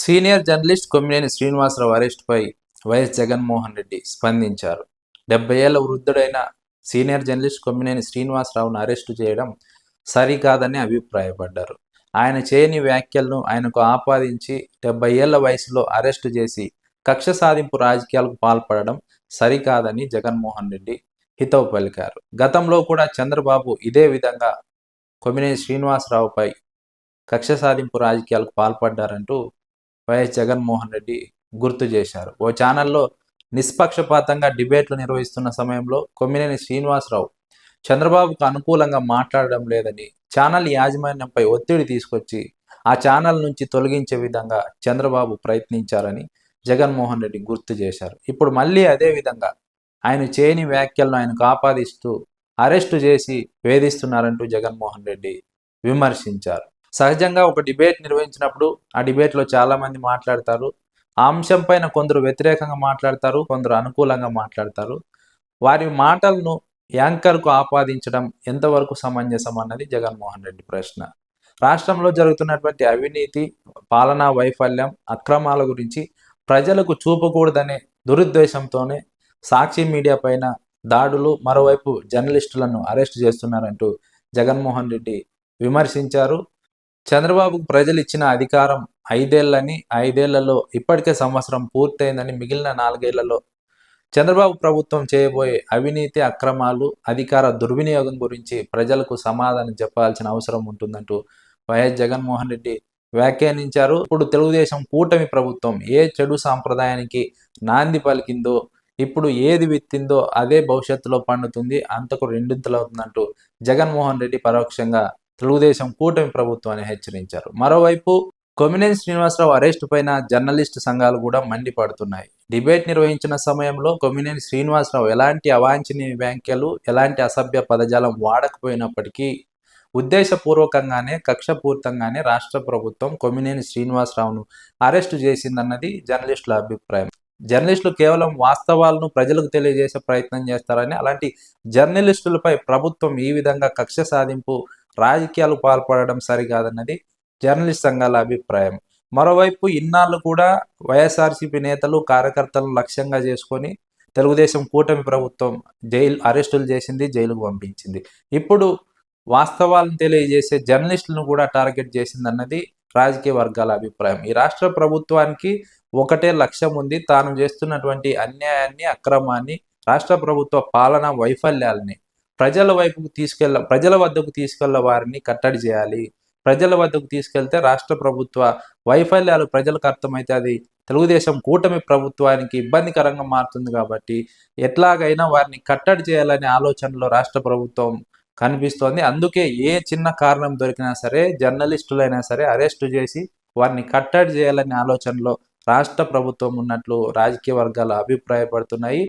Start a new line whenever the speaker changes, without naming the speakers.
Senior journalist Kommineni Srinivasarao అరెస్టుపై YS Jaganmohan Reddy స్పందించారు. డెబ్బై ఏళ్ళ వృద్ధుడైన సీనియర్ జర్నలిస్ట్ కొమ్మినేని శ్రీనివాసరావును అరెస్టు చేయడం సరికాదని అభిప్రాయపడ్డారు. ఆయన చేయని వ్యాఖ్యలను ఆయనకు ఆపాదించి డెబ్బై ఏళ్ళ వయసులో అరెస్టు చేసి కక్ష సాధింపు రాజకీయాలకు పాల్పడడం సరికాదని జగన్మోహన్ రెడ్డి హితవు పలికారు. గతంలో కూడా చంద్రబాబు ఇదే విధంగా కొమ్మినేని శ్రీనివాసరావుపై కక్ష సాధింపు రాజకీయాలకు పాల్పడ్డారంటూ వైఎస్ జగన్మోహన్ రెడ్డి గుర్తు చేశారు. ఓ ఛానల్లో నిష్పక్షపాతంగా డిబేట్లు నిర్వహిస్తున్న సమయంలో కొమ్మినేని శ్రీనివాసరావు చంద్రబాబుకు అనుకూలంగా మాట్లాడడం లేదని ఛానల్ యాజమాన్యంపై ఒత్తిడి తీసుకొచ్చి ఆ ఛానల్ నుంచి తొలగించే విధంగా చంద్రబాబు ప్రయత్నించారని జగన్మోహన్ రెడ్డి గుర్తు చేశారు. ఇప్పుడు మళ్ళీ అదే విధంగా ఆయన చేయని వ్యాఖ్యలను ఆయనకు ఆపాదిస్తూ అరెస్టు చేసి వేధిస్తున్నారంటూ జగన్మోహన్ రెడ్డి విమర్శించారు. సహజంగా ఒక డిబేట్ నిర్వహించినప్పుడు ఆ డిబేట్లో చాలామంది మాట్లాడతారు. ఆ అంశం పైన కొందరు వ్యతిరేకంగా మాట్లాడతారు కొందరు అనుకూలంగా మాట్లాడతారు. వారి మాటలను యాంకర్కు ఆపాదించడం ఎంతవరకు సమంజసం అన్నది జగన్మోహన్ రెడ్డి ప్రశ్న. రాష్ట్రంలో జరుగుతున్నటువంటి అవినీతి పాలనా వైఫల్యం అక్రమాల గురించి ప్రజలకు చూపకూడదనే దురుద్దేశంతోనే సాక్షి మీడియా పైన దాడులు మరోవైపు జర్నలిస్టులను అరెస్ట్ చేస్తున్నారంటూ జగన్మోహన్ రెడ్డి విమర్శించారు. చంద్రబాబుకు ప్రజలు ఇచ్చిన అధికారం ఐదేళ్ళని ఐదేళ్ళలో ఇప్పటికే సంవత్సరం పూర్తయిందని మిగిలిన నాలుగేళ్ళలో చంద్రబాబు ప్రభుత్వం చేయబోయే అవినీతి అక్రమాలు అధికార దుర్వినియోగం గురించి ప్రజలకు సమాధానం చెప్పాల్సిన అవసరం ఉంటుందంటూ వైఎస్ జగన్మోహన్ రెడ్డి వ్యాఖ్యానించారు. ఇప్పుడు తెలుగుదేశం కూటమి ప్రభుత్వం ఏ చెడు సాంప్రదాయానికి నాంది పలికిందో ఇప్పుడు ఏది విత్తిందో అదే భవిష్యత్తులో పండుతుంది అంతకు రెండింతలు అవుతుందంటూ జగన్మోహన్ రెడ్డి పరోక్షంగా తెలుగుదేశం కూటమి ప్రభుత్వాన్ని హెచ్చరించారు. మరోవైపు కొమినేని శ్రీనివాసరావు అరెస్టు పైన జర్నలిస్టు సంఘాలు కూడా మండిపడుతున్నాయి. డిబేట్ నిర్వహించిన సమయంలో కొమినేని శ్రీనివాసరావు ఎలాంటి అవాంఛనీయ వ్యాఖ్యలు ఎలాంటి అసభ్య పదజాలం వాడకపోయినప్పటికీ ఉద్దేశపూర్వకంగానే కక్షపూర్తంగానే రాష్ట్ర ప్రభుత్వం కొమినేని శ్రీనివాసరావును అరెస్టు చేసిందన్నది జర్నలిస్టుల అభిప్రాయం. జర్నలిస్టులు కేవలం వాస్తవాలను ప్రజలకు తెలియజేసే ప్రయత్నం చేస్తారని అలాంటి జర్నలిస్టులపై ప్రభుత్వం ఈ విధంగా కక్ష సాధింపు రాజకీయాలు పాల్పడడం సరికాదన్నది జర్నలిస్ట్ సంఘాల అభిప్రాయం. మరోవైపు ఇన్నాళ్ళు కూడా వైఎస్ఆర్సీపీ నేతలు కార్యకర్తలను లక్ష్యంగా చేసుకొని తెలుగుదేశం కూటమి ప్రభుత్వం జైలు అరెస్టులు చేసింది జైలుకు పంపించింది. ఇప్పుడు వాస్తవాలను తెలియజేసే జర్నలిస్టులను కూడా టార్గెట్ చేసింది అన్నది రాజకీయ వర్గాల అభిప్రాయం. ఈ రాష్ట్ర ప్రభుత్వానికి ఒకటే లక్ష్యం ఉంది. తాను చేస్తున్నటువంటి అన్యాయాన్ని అక్రమాన్ని రాష్ట్ర ప్రభుత్వ పాలన వైఫల్యాలని ప్రజల వైపుకు తీసుకెళ్ళ ప్రజల వద్దకు తీసుకెళ్ళ వారిని కట్టడి చేయాలి. ప్రజల వద్దకు తీసుకెళ్తే రాష్ట్ర ప్రభుత్వ వైఫల్యాలు ప్రజలకు అర్థమైతే అది తెలుగుదేశం కూటమి ప్రభుత్వానికి ఇబ్బందికరంగా మారుతుంది కాబట్టి ఎట్లాగైనా వారిని కట్టడి చేయాలనే ఆలోచనలో రాష్ట్ర ప్రభుత్వం కనిపిస్తోంది. అందుకే ఏ చిన్న కారణం దొరికినా సరే జర్నలిస్టులైనా సరే అరెస్టు చేసి వారిని కట్టడి చేయాలనే ఆలోచనలో రాష్ట్ర ప్రభుత్వం ఉన్నట్లు రాజకీయ వర్గాలు అభిప్రాయపడుతున్నాయి.